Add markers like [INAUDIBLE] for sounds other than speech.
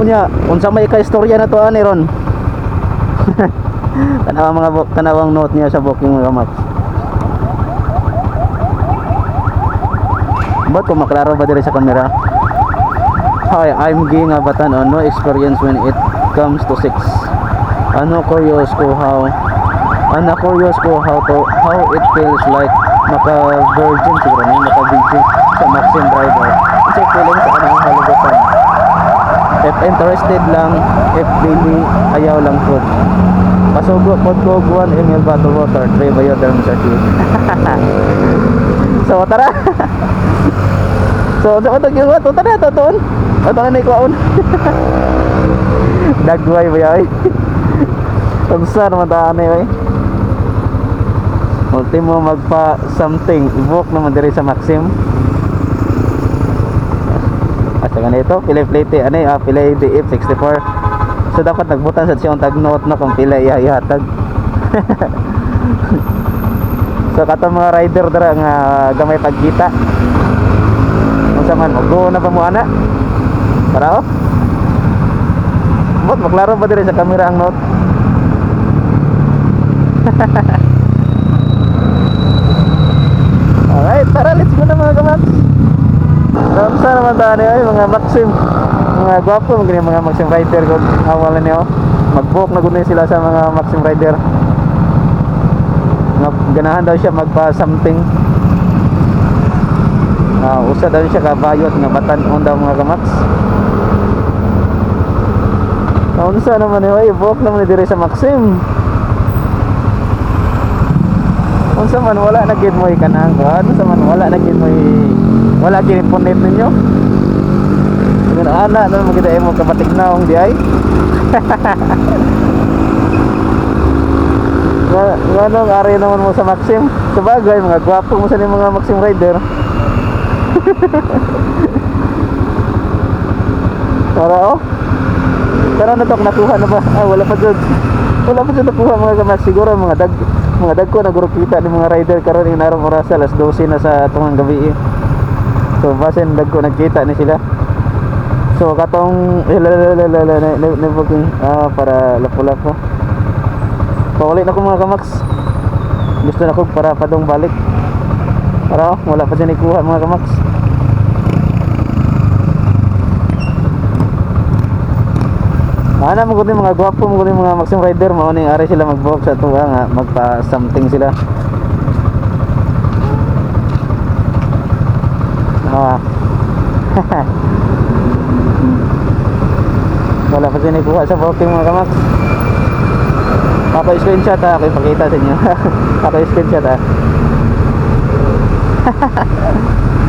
Unya, unsa may ka-istorya na to ani ron. [LAUGHS] Tanawa mga tanawang note niya sa booking mga max. Ba't ko maklaro ba diri sa camera? Hi, I'm Ging Abatan on no experience when it comes to sex. Ano curious ko how ano curious ko how to how it feels like maka virgin siguro na maka virgin sa Maxim driver. Kasi feeling sa kanang halugutan. If interested lang, if really ayaw lang food. Pasugo pod ko 1 ml bottle water, 3 bioderm sa So tara. [LAUGHS] so sa ito gyud to tara to ton. Ato na ni kuon. [LAUGHS] Dagway ba yay? Unsa naman ta ani bay? Ultimo magpa something, i-book naman diri sa Maxim. Saka nito, pila plate, ano ah, pila DF 64. So dapat nagbutan sa siyang tag note na kung pila ihatag. [LAUGHS] so kato mga rider dara nga gamay pagkita. Unsa man mo na ba mo ana? Para oh. Bot maklaro ba diri sa kamera ang note? [LAUGHS] Alright, tara let's go na mga kamats. Ramsa naman tayo ay mga Maxim. Mga gwapo mga mga Maxim rider kung awalan niyo. Mag-book na gunin sila sa mga Maxim rider. Ganahan daw siya magpa something. Ah, usa daw siya kabayot nga batan-on daw mga kamats. Naunsa naman eh, ay book naman ni diri sa Maxim. Unsa man wala na gid mo'y kanang kuan, unsa man wala na gid mo'y wala gid punit ninyo. Ngun ana na mo kita imo kabatignaong di ay. Nga nga nung ari naman mo sa Maxim. Sabagay mga gwapo mo sa ni mga Maxim rider. [LAUGHS] Para oh. Pero na tok nakuha na ba? Ah, wala pa jud. Wala pa jud nakuha mga kamas siguro mga dag mga dag ko na guro kita ng mga rider karon yung narong oras alas 12 na sa tungang gabi. eh. So basin dag ko nagkita ni sila. So katong lalalala na na booking ah para lapu-lapu. Paulit na ko mga kamaks. Gusto na ko para padong balik. Para oh, wala pa siya kuha mga kamaks. Ana mo kundi mga gwapo mo kundi mga Maxim Rider mo ning ari sila mag-book sa tuwa nga magpa something sila. Ah. [LAUGHS] Wala pa siya kuha sa booking mga kamaks. Ako screenshot ha, ako ipakita sa inyo. [LAUGHS] ako screenshot ha. [LAUGHS]